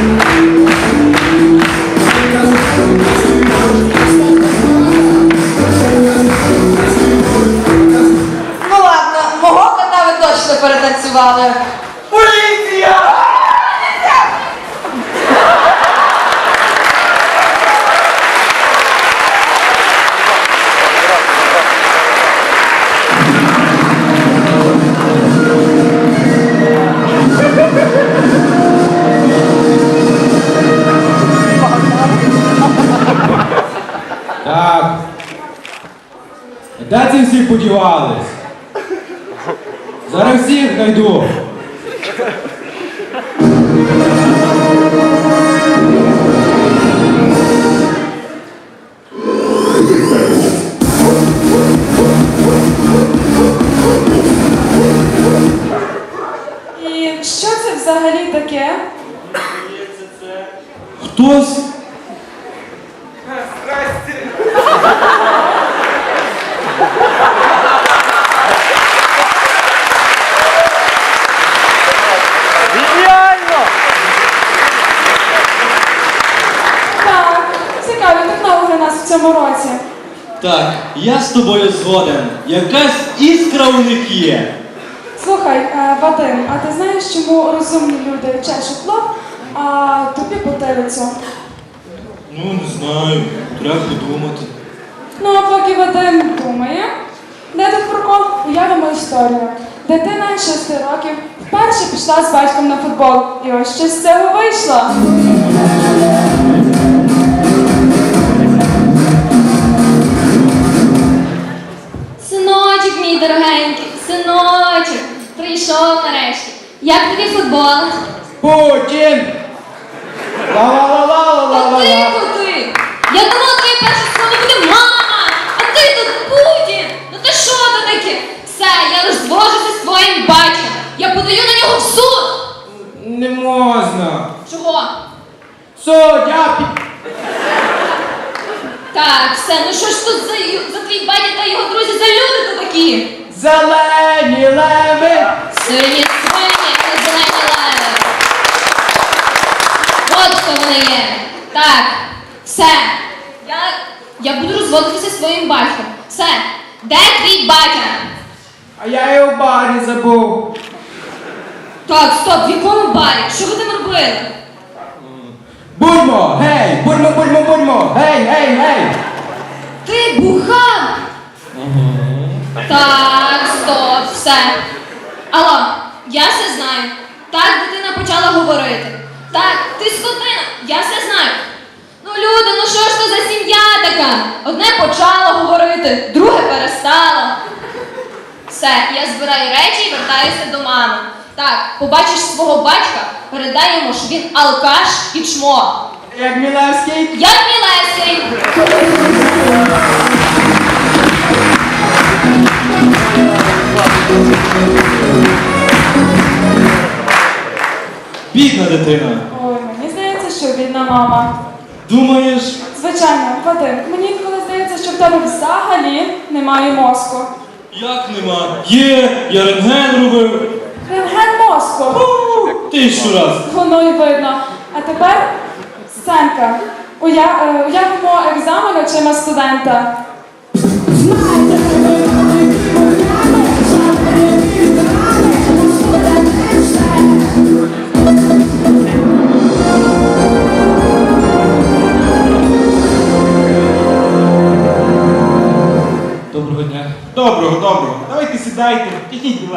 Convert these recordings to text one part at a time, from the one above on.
Ну ладно, мого кота ви точно перетанцювали. Де ці всі подівались? Зараз всіх знайду. Цьому році. Так, я з тобою згоден. Якась іскра у них є. Слухай, е, Вадим, а ти знаєш, чому розумні люди чешуть лоб, а тобі потилицю? Ну, не знаю, треба подумати. Ну, а поки Вадим думає, де тут прокол? Уявимо історію. Дитина 6 років вперше пішла з батьком на футбол. І ось що з цього вийшло. Дорогенький, синочок, прийшов нарешті. Як тобі футбол? Путін! Ла-ла-ла-ла-ла-ла-ла-ла. Тихо ти! Я думала, твоє перше слово буде мама, а ти тут Путін! Ну ти що то таке? Все, я лиш розвожуся з твоїм батьком. Я подаю на нього в суд! Не можна. Чого? Суддя пі... Так, все, ну що ж тут за, ю- за твій батя та його друзі за люди то такі? Зелені леви! Сині свині, не зелені леви. От хто вони є. Так, все. Я, я буду розводитися зі своїм батьком. Все. Де твій батя? А я і у барі забув. Так, стоп, в якому барі? Що ви там робили? Будьмо! Гей! Будьмо, будьмо, будьмо! Гей, гей, гей! Ти бухав? Все. Алло, я все знаю. Так дитина почала говорити. Так, ти скотина, я все знаю. Ну, люди, ну що ж то за сім'я така? Одне почало говорити, друге перестало. Все, я збираю речі і вертаюся до мами. Так, побачиш свого батька, передай йому, що він алкаш і чмо. Як Мілевський? Як Мілевський. Бідна дитина. Ой, мені здається, що бідна мама. Думаєш, Звичайно, Вадим, мені інколи здається, що в тебе взагалі немає мозку. як нема? Є, я рентген робив. Рентген мозку. Тисячу раз. Воно і видно. А тепер сценка. Уя... е, Уявимо екзамен очима студента. Доброго сідайте, підіть.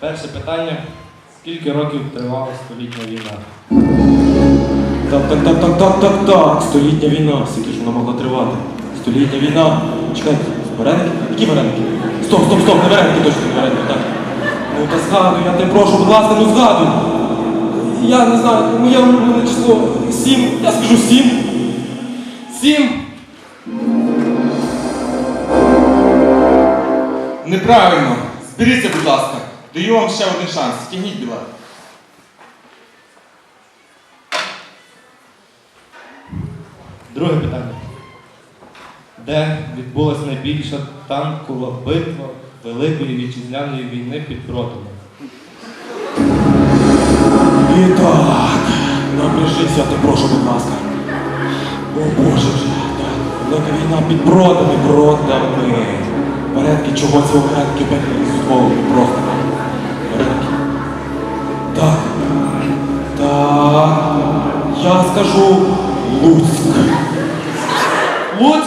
Перше питання. Скільки років тривала столітня війна? Так, так, так, так, так, так, так. Столітня війна. Скільки ж вона могла тривати? Столітня війна. Чекайте, вареники? Які вареники? Стоп, стоп, стоп, не вареники, точно не вареники, так. Ну та згадуй, я тебе прошу, будь ласка, ну згадуй. Я не знаю, моє число сім. Я скажу сім. Сім. Неправильно. Зберіться, будь ласка. Даю вам ще один шанс. Стягніть білет. Друге питання. Де відбулася найбільша танкова битва Великої вітчизняної війни під Бродом. І так, напряжися, ти прошу, будь ласка. Велика війна під бродами, бродами. Порядки, чого це порядки пекли з голову просто. Порядки. Так. Так. Я скажу Луцьк. Луць?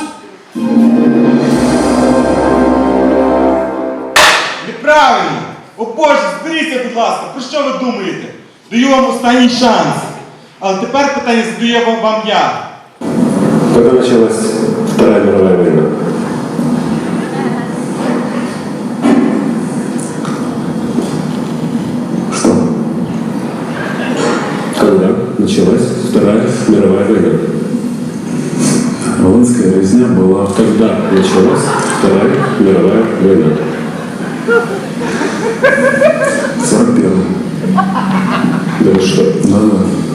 Неправильно! О Боже, зберіться, будь ласка, про що ви думаєте? Даю вам останній шанс. Але тепер питання задаю вам, вам я. Когда началась Вторая мировая война? Что? Когда началась Вторая мировая война? Волынская резня была... Когда началась Вторая мировая война? В 41 Да вы что? Да, да.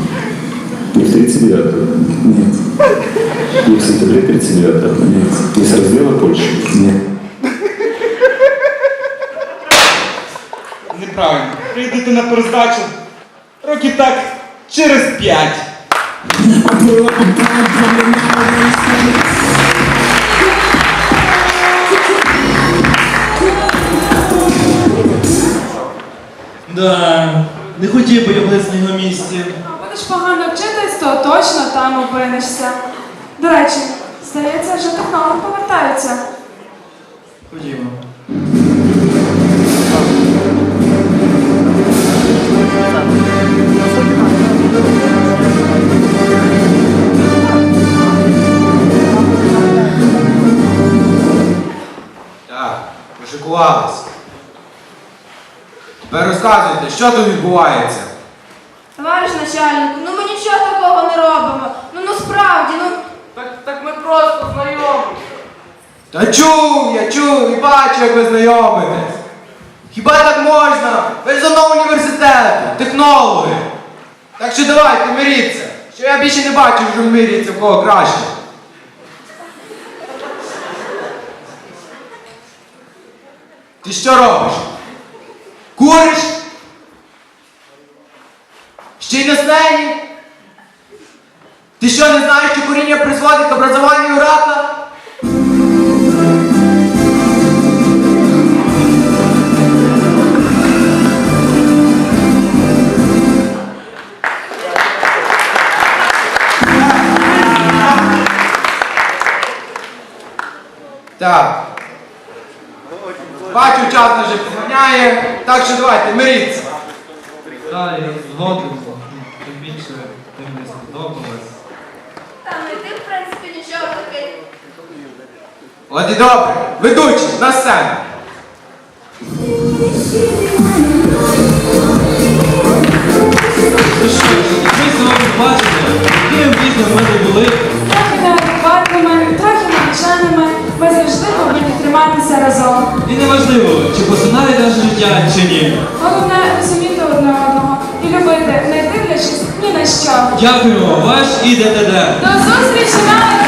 Не в 39-м? Нет. Не в сентябре 39 Нет. Не с раздела Польши? Нет. Неправильно. Прийдете на перездачу років так через п'ять. Да. Не хотів би я в на його місці. Будеш погано вчитись, то точно там опинишся. До речі, здається, вже технолог повертається. Ходімо. Так, пошикувались. Тепер розказуйте, що тут відбувається? Товариш начальнику, ну ми нічого такого не робимо. Ну ну справді, ну. Так, так ми просто знайомі. Та чув, я чув і бачу, як ви знайомитесь. Хіба так можна? Ви ж з одного університету, технологи. Так що давайте, миріться. Що я більше не бачу, що миріться, в кого краще. Ти що робиш? Куриш? Ще й на сцені? Що не знаєш, що куріння призводить к образованию рака? Так. Бачу, час вже підганяє, так що давайте, миріться. Так, я згоден. Тим більше, тим не сподобалось. Та ну ти, в принципі, нічого такий. От і добре, ведучий, на сцену. Ну що ж, ми сьогодні бачите, яким після в мене були. Трохи неадекватними, трохи навчаними. Ми завжди повинні триматися разом. І неважливо, чи по наше життя, чи ні. Головне розуміти одне одного і любити, не дивлячись ні на що. Дякуємо, ваш ІДТД. До зустрічі на